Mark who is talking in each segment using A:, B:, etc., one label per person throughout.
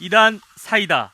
A: 이단 사이다.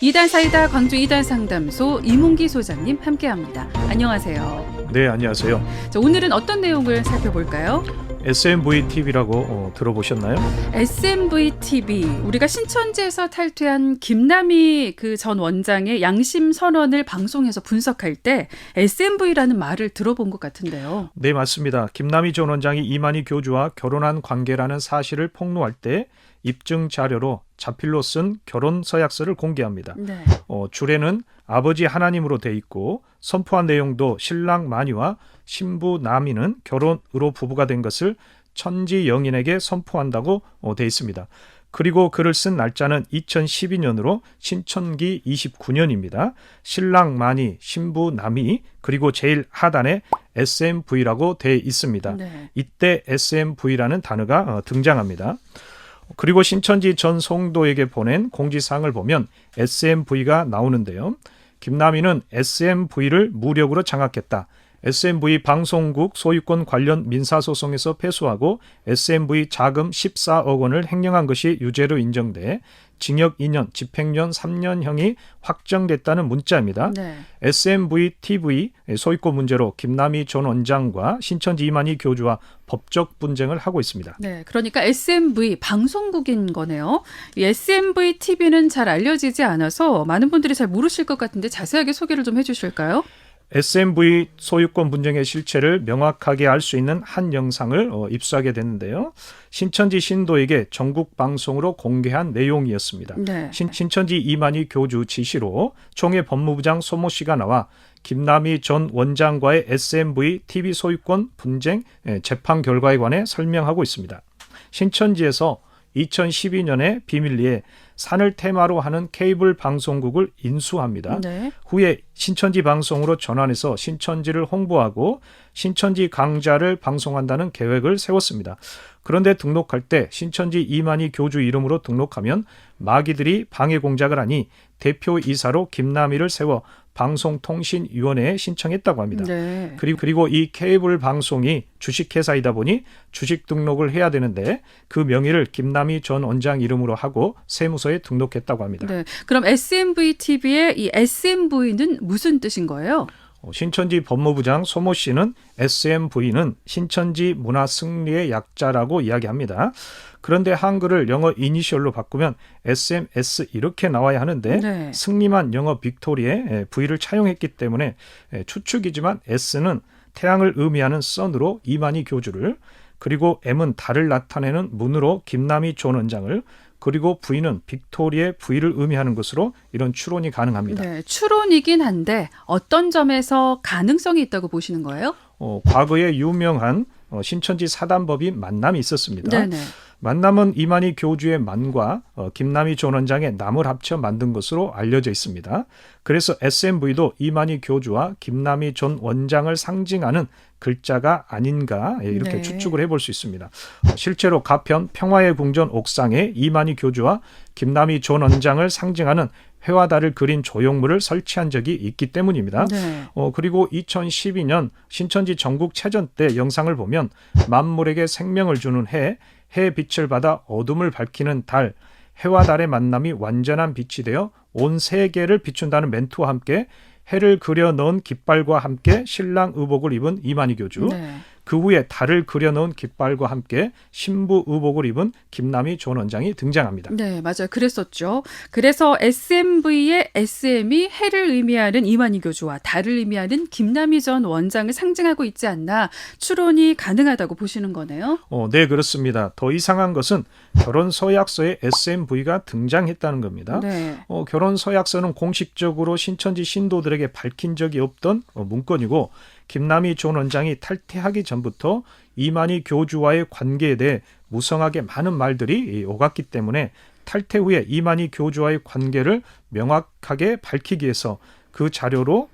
B: 이단 사이다 광주 이단 상담소 이문기 소장님 함께합니다. 안녕하세요.
C: 네, 안녕하세요.
B: 자, 오늘은 어떤 내용을 살펴볼까요?
C: SMV TV라고 어, 들어보셨나요?
B: SMV TV 우리가 신천지에서 탈퇴한 김남희 그 전 원장의 양심 선언을 방송에서 분석할 때 SMV라는 말을 들어본 것 같은데요.
C: 네, 맞습니다. 김남희 전 원장이 이만희 교주와 결혼한 관계라는 사실을 폭로할 때 입증 자료로 자필로 쓴 결혼 서약서를 공개합니다.
B: 네.
C: 어, 줄에는 아버지 하나님으로 돼 있고 선포한 내용도 신랑 마니와 신부 나미는 결혼으로 부부가 된 것을 천지 영인에게 선포한다고 어, 돼 있습니다. 그리고 글을 쓴 날짜는 2012년으로 신천기 29년입니다. 신랑 마니, 신부 나미, 그리고 제일 하단에 SMV라고 돼 있습니다.
B: 네.
C: 이때 SMV라는 단어가 어, 등장합니다. 그리고 신천지 전 성도에게 보낸 공지사항을 보면 SMV가 나오는데요. 김남희는 SMV를 무력으로 장악했다. SMV 방송국 소유권 관련 민사소송에서 패소하고 SMV 자금 14억 원을 횡령한 것이 유죄로 인정돼 징역 2년, 집행유예 3년형이 확정됐다는 문자입니다.
B: 네.
C: SMV TV 소유권 문제로 김남희 전 원장과 신천지 이만희 교주와 법적 분쟁을 하고 있습니다.
B: 네, 그러니까 SMV 방송국인 거네요. 이 SMV TV는 잘 알려지지 않아서 많은 분들이 잘 모르실 것 같은데 자세하게 소개를 좀 해주실까요?
C: SMV 소유권 분쟁의 실체를 명확하게 알 수 있는 한 영상을 어, 입수하게 됐는데요. 신천지 신도에게 전국 방송으로 공개한 내용이었습니다.
B: 네.
C: 신, 신천지 이만희 교주 지시로 총회 법무부장 소모 씨가 나와 김남희 전 원장과의 SMV TV 소유권 분쟁 예, 재판 결과에 관해 설명하고 있습니다. 신천지에서 2012년에 비밀리에 산을 테마로 하는 케이블 방송국을 인수합니다.
B: 네.
C: 후에 신천지 방송으로 전환해서 신천지를 홍보하고 신천지 강좌를 방송한다는 계획을 세웠습니다. 그런데 등록할 때 신천지 이만희 교주 이름으로 등록하면 마귀들이 방해 공작을 하니 대표 이사로 김남희를 세워 방송통신위원회에 신청했다고 합니다.
B: 네.
C: 그리고 그리고 이 케이블 방송이 주식회사이다 보니 주식 등록을 해야 되는데 그 명의를 김남희 전 원장 이름으로 하고 세무서에 등록했다고 합니다.
B: 네. 그럼 SMV TV의 이 SMV는 무슨 뜻인 거예요?
C: 어, 신천지 법무부장 소모 씨는 SMV는 신천지 문화 승리의 약자라고 이야기합니다. 그런데 한글을 영어 이니셜로 바꾸면 SMS 이렇게 나와야 하는데
B: 네.
C: 승리만 영어 빅토리에 에, V를 차용했기 때문에 에, 추측이지만 S는 태양을 의미하는 선으로 이만희 교주를 그리고 M은 달을 나타내는 문으로 김남희 전 원장을 그리고 V는 빅토리의 V를 의미하는 것으로 이런 추론이 가능합니다.
B: 네. 추론이긴 한데 어떤 점에서 가능성이 있다고 보시는 거예요?
C: 어, 과거에 유명한 어, 신천지 사단법인 만남이 있었습니다.
B: 네네.
C: 만남은 이만희 교주의 만과 어, 김남희 전 원장의 남을 합쳐 만든 것으로 알려져 있습니다. 그래서 SMV도 이만희 교주와 김남희 전 원장을 상징하는 글자가 아닌가 예, 이렇게
B: 네.
C: 추측을 해볼 수 있습니다. 어, 실제로 가편 평화의 궁전 옥상에 이만희 교주와 김남희 전 원장을 상징하는 달을 그린 조형물을 설치한 적이 있기 때문입니다.
B: 네.
C: 어, 그리고 2012년 신천지 전국 체전 때 영상을 보면 만물에게 생명을 주는 해, 해 빛을 받아 어둠을 밝히는 달, 해와 달의 만남이 완전한 빛이 되어 온 세계를 비춘다는 멘트와 함께 해를 그려 넣은 깃발과 함께 신랑 의복을 입은 이만희 교주,
B: 네.
C: 그 후에 달을 그려 넣은 깃발과 함께 신부 의복을 입은 김남희 전 원장이 등장합니다.
B: 네, 맞아요. 그랬었죠. 그래서 SMV의 SM이 해를 의미하는 이만희 교주와 달을 의미하는 김남희 전 원장을 상징하고 있지 않나 추론이 가능하다고 보시는 거네요.
C: 어, 네, 그렇습니다. 더 이상한 것은 결혼 서약서에 SMV가 등장했다는 겁니다.
B: 네.
C: 어, 결혼 서약서는 공식적으로 신천지 신도들에게 밝힌 적이 없던 어, 문건이고 김남희 전 원장이 탈퇴하기 전부터 이만희 교주와의 관계에 대해 무성하게 많은 말들이 이, 오갔기 때문에 탈퇴 후에 이만희 교주와의 관계를 명확하게 밝히기 위해서 그 자료로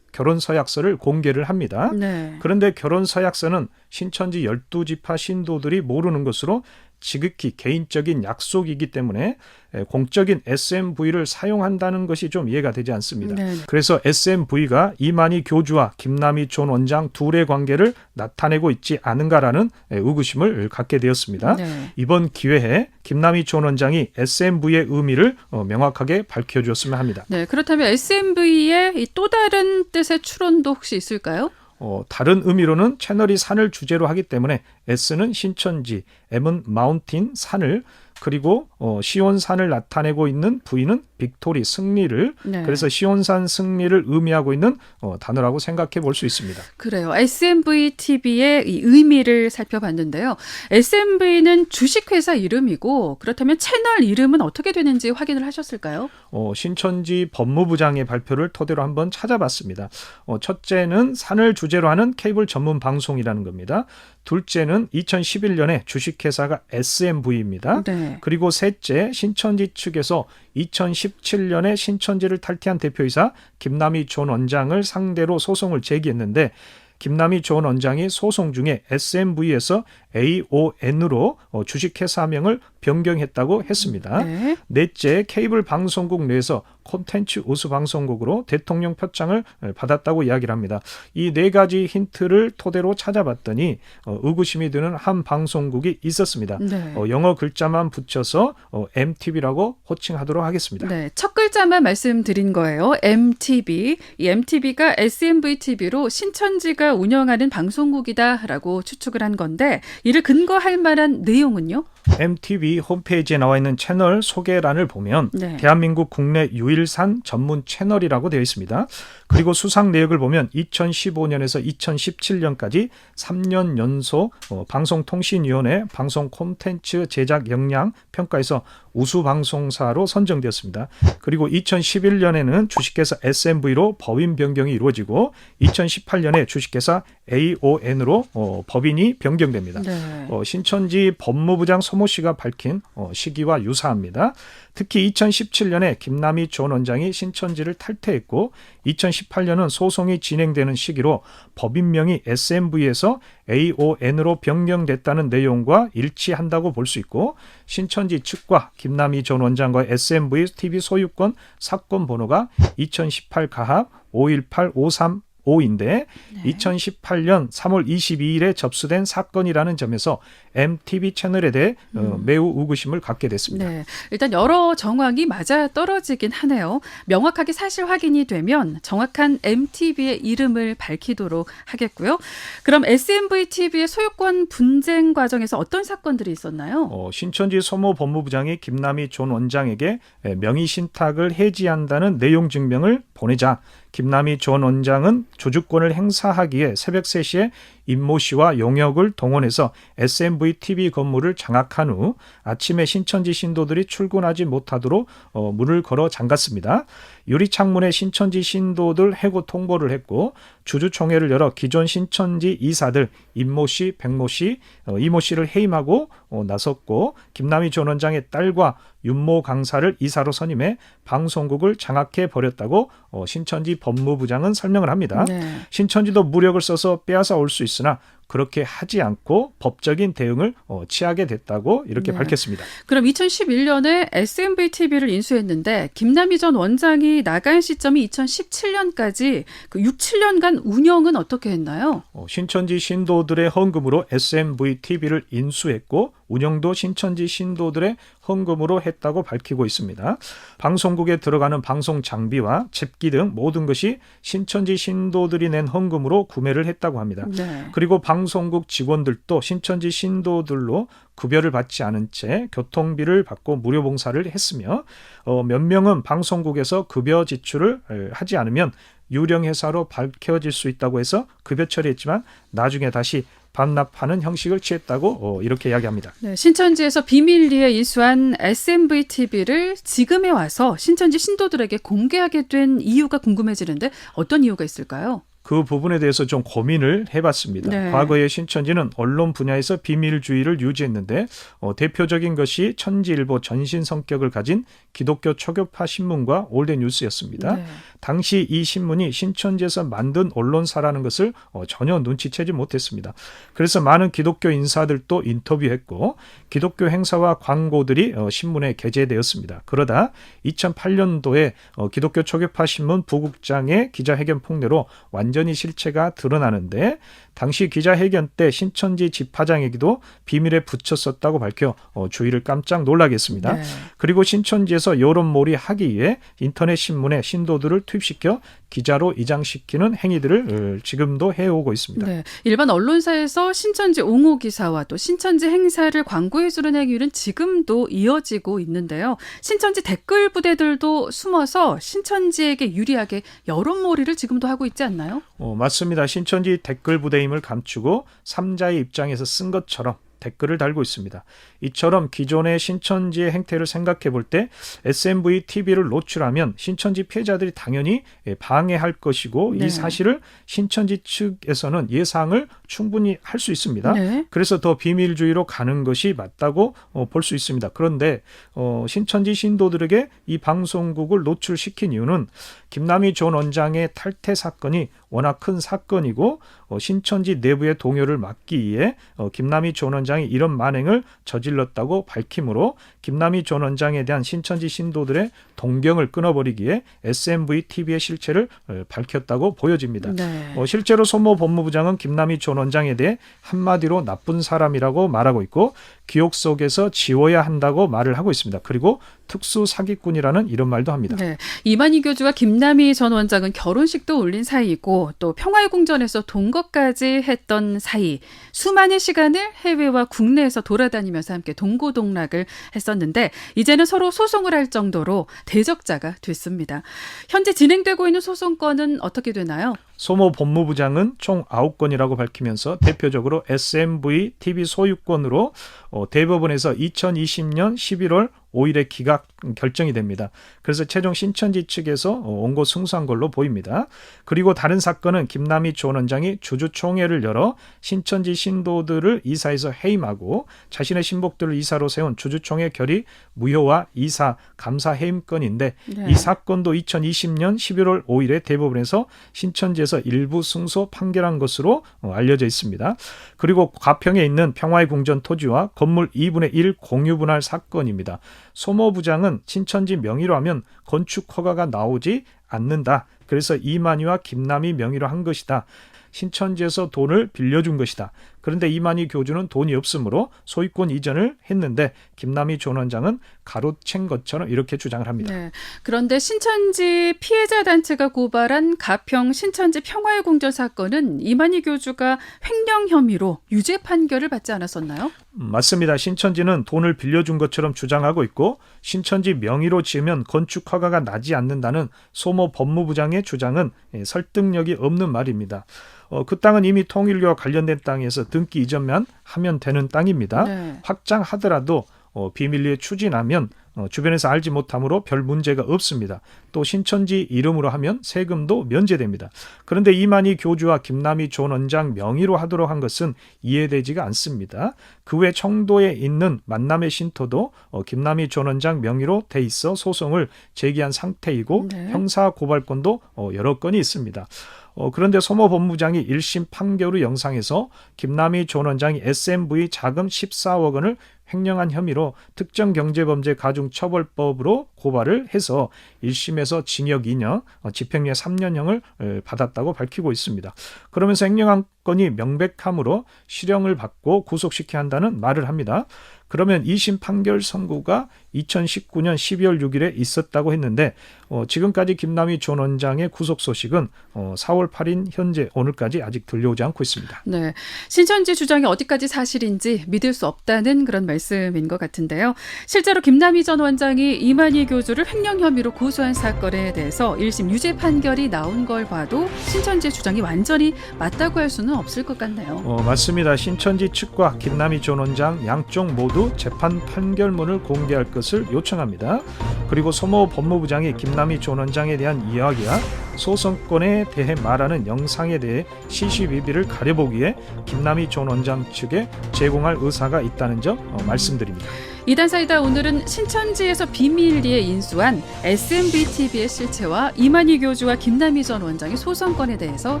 C: 결혼 서약서를 공개를 합니다.
B: 네.
C: 그런데 결혼 서약서는 신천지 12지파 신도들이 모르는 것으로 지극히 개인적인 약속이기 때문에 에, 공적인 SMV를 사용한다는 것이 좀 이해가 되지 않습니다.
B: 네.
C: 그래서 SMV가 이만희 교주와 김남희 전 원장 둘의 관계를 나타내고 있지 않은가라는 에, 의구심을 갖게 되었습니다.
B: 네.
C: 이번 기회에 김남희 전 원장이 SMV의 의미를 어, 명확하게 밝혀주었으면 합니다.
B: 네, 그렇다면 SMV의 또 다른 뜻의 추론도 혹시 있을까요?
C: 어, 다른 의미로는 채널이 산을 주제로 하기 때문에 S는 신천지, M은 마운틴 산을 그리고 어, 시온산을 나타내고 있는 V는 빅토리 승리를
B: 네.
C: 그래서 시온산 승리를 의미하고 있는 어, 단어라고 생각해 볼 수 있습니다.
B: 그래요. SMV TV의 이 의미를 살펴봤는데요. SMV는 주식회사 이름이고 그렇다면 채널 이름은 어떻게 되는지 확인을 하셨을까요?
C: 어, 신천지 법무부장의 발표를 토대로 한번 찾아봤습니다. 어, 첫째는 산을 주제로 하는 케이블 전문 방송이라는 겁니다. 둘째는 2011년에 주식회사가 SMV입니다.
B: 네.
C: 그리고 셋째 신천지 측에서 2017년에 신천지를 탈퇴한 대표이사 김남희 전 원장을 상대로 소송을 제기했는데 김남희 전 원장이 소송 중에 SMV에서 AON으로 어, 주식회사명을 변경했다고 했습니다.
B: 네.
C: 넷째 케이블 방송국 내에서 콘텐츠 우수 방송국으로 대통령 표창을 받았다고 이야기를 합니다. 이 네 가지 힌트를 토대로 찾아봤더니 어, 의구심이 드는 한 방송국이 있었습니다.
B: 네.
C: 어, 영어 글자만 붙여서 어, MTV라고 호칭하도록 하겠습니다.
B: 네, 첫 글자만 말씀드린 거예요. MTV. 이 MTV가 SMV TV로 신천지가 운영하는 방송국이다라고 추측을 한 건데 이를 근거할 만한 내용은요?
C: MTV 홈페이지에 나와 있는 채널 소개란을 보면
B: 네.
C: 대한민국 국내 유일산 전문 채널이라고 되어 있습니다. 그리고 수상 내역을 보면 2015년에서 2017년까지 3년 연속 어, 방송통신위원회 방송 콘텐츠 제작 역량 평가에서 우수 방송사로 선정되었습니다. 그리고 2011년에는 주식회사 SMV로 법인 변경이 이루어지고 2018년에 주식회사 AON으로 어, 법인이 변경됩니다.
B: 네.
C: 어, 신천지 법무부장 소모 씨가 밝힌 어, 시기와 유사합니다. 특히 2017년에 김남희 전 원장이 신천지를 탈퇴했고 2018년은 소송이 진행되는 시기로 법인명이 SMV에서 AON으로 변경됐다는 내용과 일치한다고 볼 수 있고 신천지 측과 김남희 전 원장과 SMV TV 소유권 사건 번호가 2018 가합 51853 5인데 2018년 3월 22일에 접수된 사건이라는 점에서 MTV 채널에 대해 어, 매우 의구심을 갖게 됐습니다.
B: 네. 일단 여러 정황이 맞아 떨어지긴 하네요. 명확하게 사실 확인이 되면 정확한 MTV의 이름을 밝히도록 하겠고요. 그럼 SMV TV의 소유권 분쟁 과정에서 어떤 사건들이 있었나요?
C: 어, 신천지 소모 법무부장이 김남희 전 원장에게 에, 명의 신탁을 해지한다는 내용 증명을 보내자 김남희 전 원장은 조주권을 행사하기에 새벽 3시에 임모 씨와 용역을 동원해서 SMV TV 건물을 장악한 후 아침에 신천지 신도들이 출근하지 못하도록 어, 문을 걸어 잠갔습니다. 유리 창문에 신천지 신도들 해고 통보를 했고 주주총회를 열어 기존 신천지 이사들 임모 씨, 백모 씨, 어, 이모 씨를 해임하고 어, 나섰고 김남희 전 원장의 딸과 윤모 강사를 이사로 선임해 방송국을 장악해 버렸다고 어, 신천지 법무부장은 설명을 합니다.
B: 네.
C: 신천지도 무력을 써서 빼앗아 올 수 있 으나 그렇게 하지 않고 법적인 대응을 어, 취하게 됐다고 이렇게
B: 네.
C: 밝혔습니다.
B: 그럼 2011년에 SMV TV를 인수했는데 김남희 전 원장이 나간 시점이 2017년까지 그 6, 7년간 운영은 어떻게 했나요?
C: 어, 신천지 신도들의 헌금으로 SMV TV를 인수했고 운영도 신천지 신도들의 헌금으로 했다고 밝히고 있습니다. 방송국에 들어가는 방송 장비와 집기 등 모든 것이 신천지 신도들이 낸 헌금으로 구매를 했다고 합니다.
B: 네.
C: 그리고 방 송국 직원들도 신천지 신도들로 구별을 받지 않은 채 교통비를 받고 무료 봉사를 했으며 어, 몇 명은 방송국에서 급여 지출을 에, 하지 않으면 유령 회사로 밝혀질 수 있다고 해서 급여 처리했지만 나중에 다시 반납하는 형식을 취했다고 어, 이렇게 이야기합니다.
B: 네, 신천지에서 비밀리에 인수한 SMV TV를 지금에 와서 신천지 신도들에게 공개하게 된 이유가 궁금해지는데 어떤 이유가 있을까요?
C: 그 부분에 대해서 좀 고민을 해봤습니다.
B: 네.
C: 과거에 신천지는 언론 분야에서 비밀주의를 유지했는데 어, 대표적인 것이 천지일보 전신 성격을 가진 기독교 초교파 신문과 올드 뉴스였습니다.
B: 네.
C: 당시 이 신문이 신천지에서 만든 언론사라는 것을 어, 전혀 눈치채지 못했습니다. 그래서 많은 기독교 인사들도 인터뷰했고 기독교 행사와 광고들이 어, 신문에 게재되었습니다. 그러다 2008년도에 어, 기독교 초교파 신문 부국장의 기자회견 폭로로 완 전히 실체가 드러나는데 당시 기자회견 때 신천지 집화장에게도 비밀에 붙였었다고 밝혀 어, 주의를 깜짝 놀라게 했습니다.
B: 네.
C: 그리고 신천지에서 여론몰이 하기 위해 인터넷 신문에 신도들을 투입시켜 기자로 이장시키는 행위들을 어, 지금도 해오고 있습니다.
B: 네. 일반 언론사에서 신천지 옹호 기사와 또 신천지 행사를 광고해주는 행위는 지금도 이어지고 있는데요. 신천지 댓글 부대들도 숨어서 신천지에게 유리하게 여론몰이를 지금도 하고 있지 않나요?
C: 어, 맞습니다. 신천지 댓글 부대 임을 감추고 삼자의 입장에서 쓴 것처럼 댓글을 달고 있습니다. 이처럼 기존의 신천지의 행태를 생각해 볼 때 SMV TV를 노출하면 신천지 피해자들이 당연히 예, 방해할 것이고
B: 네.
C: 이 사실을 신천지 측에서는 예상을 충분히 할 수 있습니다.
B: 네.
C: 그래서 더 비밀주의로 가는 것이 맞다고 어, 볼 수 있습니다. 그런데 어, 신천지 신도들에게 이 방송국을 노출시킨 이유는 김남희 전 원장의 탈퇴 사건이 워낙 큰 사건이고 어, 신천지 내부의 동요를 막기 위해 어, 김남희 전 원장 이 이런 만행을 저질렀다고 밝히므로 김남희 전 원장에 대한 신천지 신도들의 동경을 끊어버리기에 SMV TV의 실체를 어, 밝혔다고 보여집니다.
B: 네.
C: 어, 실제로 소모 법무부장은 김남희 전 원장에 대해 한마디로 나쁜 사람이라고 말하고 있고 기억 속에서 지워야 한다고 말을 하고 있습니다. 그리고 특수 사기꾼이라는 이런 말도 합니다.
B: 네. 이만희 교주와 김남희 전 원장은 결혼식도 올린 사이이고 또 평화의 궁전에서 동거까지 했던 사이. 수많은 시간을 해외와 국내에서 돌아다니면서 함께 동고동락을 했었는데 이제는 서로 소송을 할 정도로 대적자가 됐습니다. 현재 진행되고 있는 소송건은 어떻게 되나요?
C: 소모 법무부장은 총 9건이라고 밝히면서 대표적으로 SMV TV 소유권으로 어, 대법원에서 2020년 11월 5일에 기각 결정이 됩니다. 그래서 최종 신천지 측에서 어, 원고 승소한 걸로 보입니다. 그리고 다른 사건은 김남희 전 원장이 주주총회를 열어 신천지 신도들을 이사에서 해임하고 자신의 신복들을 이사로 세운 주주총회 결의 무효와 이사 감사 해임 건인데
B: 네.
C: 이 사건도 2020년 11월 5일에 대법원에서 신천지에서 일부 승소 판결한 것으로 어, 알려져 있습니다. 그리고 가평에 있는 평화의 궁전 토지와 건물 2분의 1 공유 분할 사건입니다. 소모 부장은 신천지 명의로 하면 건축 허가가 나오지 않는다. 그래서 이만희와 김남희 명의로 한 것이다. 신천지에서 돈을 빌려준 것이다. 그런데 이만희 교주는 돈이 없으므로 소유권 이전을 했는데 김남희 전 원장은 가로챈 것처럼 이렇게 주장을 합니다.
B: 네. 그런데 신천지 피해자 단체가 고발한 가평 신천지 평화의 궁전 사건은 이만희 교주가 횡령 혐의로 유죄 판결을 받지 않았었나요?
C: 음, 맞습니다. 신천지는 돈을 빌려준 것처럼 주장하고 있고 신천지 명의로 지으면 건축 허가가 나지 않는다는 소모 법무부장의 주장은 예, 설득력이 없는 말입니다. 어, 그 땅은 이미 통일교와 관련된 땅에서 등기 이전만 하면 되는 땅입니다.
B: 네.
C: 확장하더라도 어, 비밀리에 추진하면 어, 주변에서 알지 못하므로 별 문제가 없습니다. 또 신천지 이름으로 하면 세금도 면제됩니다. 그런데 이만희 교주와 김남희 전 원장 명의로 하도록 한 것은 이해되지가 않습니다. 그 외 청도에 있는 만남의 신토도 어, 김남희 전 원장 명의로 돼 있어 소송을 제기한 상태이고
B: 네.
C: 형사 고발건도 어, 여러 건이 있습니다. 어, 그런데 소모 법무장이 1심 판결 후 영상에서 김남희 전 원장이 SMV 자금 14억 원을 횡령한 혐의로 특정 경제범죄 가중처벌법으로 고발을 해서 1심에서 징역 2년, 어, 집행유예 3년형을 어, 받았다고 밝히고 있습니다. 그러면서 횡령한 건이 명백함으로 실형을 받고 구속시켜야 한다는 말을 합니다. 그러면 2심 판결 선고가 2019년 12월 6일에 있었다고 했는데 어, 지금까지 김남희 전 원장의 구속 소식은 어, 4월 8일 현재 오늘까지 아직 들려오지 않고 있습니다.
B: 네. 신천지 주장이 어디까지 사실인지 믿을 수 없다는 그런 말씀인 것 같은데요. 실제로 김남희 전 원장이 이만희 교주를 횡령 혐의로 고소한 사건에 대해서 1심 유죄 판결이 나온 걸 봐도 신천지의 주장이 완전히 맞다고 할 수는 없을 것 같네요.
C: 어, 맞습니다. 신천지 측과 김남희 전 원장 양쪽 모두 재판 판결문을 공개할 것을 요청합니다. 그리고 소모 법무부장이 김남희 전 원장에 대한 이야기와 소송권에 대해 말하는 영상에 대해 시시비비를 가려보기 위해 김남희 전 원장 측에 제공할 의사가 있다는 점 어, 말씀드립니다.
B: 이단 사이다 오늘은 신천지에서 비밀리에 인수한 SMB TV의 실체와 이만희 교주와 김남희 전 원장의 소송권에 대해서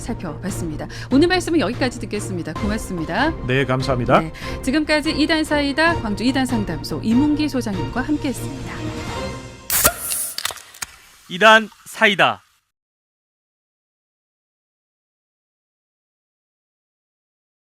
B: 살펴봤습니다. 오늘 말씀은 여기까지 듣겠습니다. 고맙습니다.
C: 네, 감사합니다.
B: 네, 지금까지 이단 사이다 광주 이단 상담소 이문기 소장님과 함께했습니다.
A: 이단 사이다